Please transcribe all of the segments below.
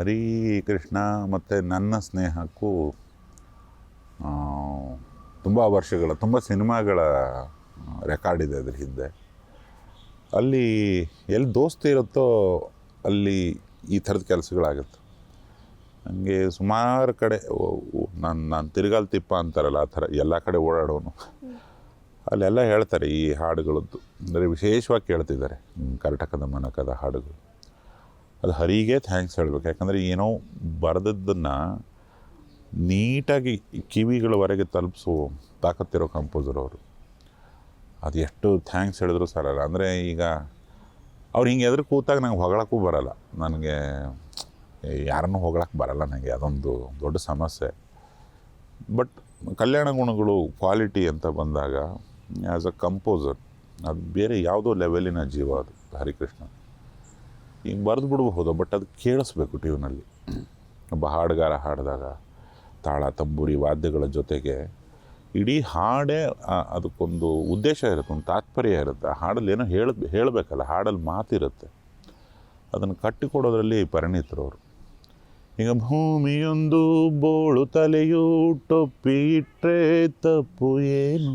ಹರಿ ಕೃಷ್ಣ ಮತ್ತು ನನ್ನ ಸ್ನೇಹಕ್ಕೂ ತುಂಬ ವರ್ಷಗಳ, ತುಂಬ ಸಿನಿಮಾಗಳ ರೆಕಾರ್ಡ್ ಇದೆ ಅದ್ರ ಹಿಂದೆ. ಅಲ್ಲಿ ಎಲ್ಲಿ ದೋಸ್ತಿ ಇರುತ್ತೋ ಅಲ್ಲಿ ಈ ಥರದ ಕೆಲಸಗಳಾಗುತ್ತೆ. ನನಗೆ ಸುಮಾರು ಕಡೆ ನಾನು ನಾನು ತಿರುಗಾಲ್ ತಿಪ್ಪ ಅಂತಾರಲ್ಲ, ಆ ಥರ ಎಲ್ಲ ಕಡೆ ಓಡಾಡೋನು. ಅಲ್ಲೆಲ್ಲ ಹೇಳ್ತಾರೆ ಈ ಹಾಡುಗಳದ್ದು. ಅಂದರೆ ವಿಶೇಷವಾಗಿ ಕೇಳ್ತಿದ್ದಾರೆ ಕರ್ನಾಟಕದ ಮನಕದ ಹಾಡುಗಳು. ಅದು ಹರಿಗೆ ಥ್ಯಾಂಕ್ಸ್ ಹೇಳಬೇಕು. ಯಾಕಂದರೆ ಏನೋ ಬರೆದದ್ದನ್ನು ನೀಟಾಗಿ ಕಿವಿಗಳವರೆಗೆ ತಲುಪಿಸೋ ತಾಕತ್ತಿರೋ ಕಂಪೋಸರ್ ಅವರು. ಅದು ಎಷ್ಟು ಥ್ಯಾಂಕ್ಸ್ ಹೇಳಿದ್ರು ಸಾಲಲ್ಲ. ಅಂದರೆ ಈಗ ಅವ್ರು ಹಿಂಗೆ ಎದುರು ಕೂತಾಗ ನಂಗೆ ಹೊಗಳಕ್ಕೂ ಬರಲ್ಲ. ನನಗೆ ಯಾರನ್ನು ಹೊಗಳಕ್ಕೆ ಬರಲ್ಲ ನನಗೆ ಅದೊಂದು ದೊಡ್ಡ ಸಮಸ್ಯೆ. ಬಟ್ ಕಲ್ಯಾಣ ಗುಣಗಳು ಕ್ವಾಲಿಟಿ ಅಂತ ಬಂದಾಗ ಆ್ಯಸ್ ಅ ಕಂಪೋಸರ್ ಅದು ಬೇರೆ ಯಾವುದೋ ಲೆವೆಲಿನ ಜೀವ ಅದು, ಹರಿಕೃಷ್ಣ. ಈಗ ಬರೆದು ಬಿಡಬಹುದು ಬಟ್ ಅದು ಕೇಳಿಸ್ಬೇಕು ಟ್ಯೂನಲ್ಲಿ ಒಬ್ಬ ಹಾಡುಗಾರ ಹಾಡಿದಾಗ ತಾಳ, ತಂಬೂರಿ, ವಾದ್ಯಗಳ ಜೊತೆಗೆ ಇಡೀ ಹಾಡೇ ಅದಕ್ಕೊಂದು ಉದ್ದೇಶ ಇರುತ್ತೆ, ಒಂದು ತಾತ್ಪರ್ಯ ಇರುತ್ತೆ. ಆ ಹಾಡಲ್ಲಿ ಏನೋ ಹೇಳ, ಹೇಳಬೇಕಲ್ಲ, ಹಾಡಲ್ಲಿ ಮಾತಿರುತ್ತೆ. ಅದನ್ನು ಕಟ್ಟಿಕೊಡೋದ್ರಲ್ಲಿ ಪರಿಣಿತರು ಅವರು. ಈಗ ಭೂಮಿಯೊಂದು ಬೋಳು ತಲೆಯು ಟೊಪ್ಪಿ ಇಟ್ಟರೆ ತಪ್ಪು ಏನು?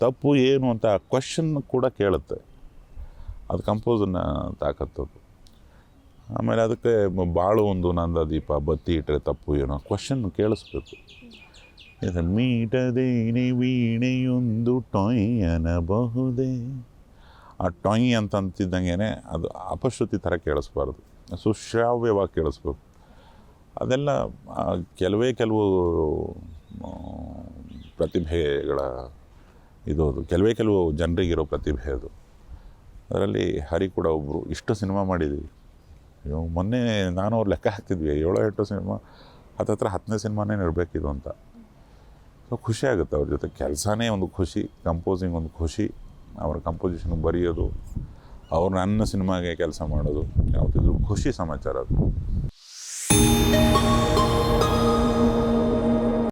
ತಪ್ಪು ಏನು ಅಂತ ಕ್ವಶನ್ ಕೂಡ ಕೇಳುತ್ತೆ. ಅದು ಕಂಪೋಸನ್ನ ತಾಕತ್ತದು ಆಮೇಲೆ ಅದಕ್ಕೆ ಬಾಳು ಒಂದು ನಂದ ದೀಪ ಬತ್ತಿ ಇಟ್ಟರೆ ತಪ್ಪು ಏನೋ ಕ್ವಶನ್ ಕೇಳಿಸ್ಬೇಕು. ಇದು ಮೀಟದೇನೆ ವೀಣೆಯೊಂದು ಟೊಯ್ ಅನ್ನಬಹುದೇ? ಆ ಟೊಯ್ ಅಂತ ಅಂತಿದ್ದಂಗೆ ಅದು ಅಪಶ್ರುತಿ ಥರ ಕೇಳಿಸ್ಬಾರ್ದು. ಸುಶ್ರಾವ್ಯವಾಗಿ ಕೇಳಿಸ್ಬೇಕು. ಅದೆಲ್ಲ ಕೆಲವೇ ಕೆಲವು ಪ್ರತಿಭೆಗಳ ಇದು ಕೆಲವೇ ಕೆಲವು ಜನರಿಗಿರೋ ಪ್ರತಿಭೆ ಅದು. ಅದರಲ್ಲಿ ಹರಿ ಕೂಡ ಒಬ್ಬರು ಇಷ್ಟು ಸಿನಿಮಾ ಮಾಡಿದ್ವಿ. ಅಯ್ಯೋ, ಮೊನ್ನೆ ನಾನು ಅವ್ರು ಲೆಕ್ಕ ಹಾಕ್ತಿದ್ವಿ. ಏಳೋ ಎಂಟು ಸಿನಿಮಾ ಹತ್ತತ್ರ ಹತ್ತನೇ ಸಿನಿಮಾನೇ ಇರಬೇಕಿದು ಅಂತ. ಸೊ ಖುಷಿ ಆಗುತ್ತೆ ಅವ್ರ ಜೊತೆ. ಕೆಲಸನೇ ಒಂದು ಖುಷಿ ಕಂಪೋಸಿಂಗ್ ಒಂದು ಖುಷಿ, ಅವರ ಕಂಪೋಸಿಷನ್ ಬರೆಯೋದು, ಅವ್ರು ನನ್ನ ಸಿನಿಮಾಗೆ ಕೆಲಸ ಮಾಡೋದು, ಯಾವುದಿದ್ರು ಖುಷಿ ಸಮಾಚಾರ ಅದು.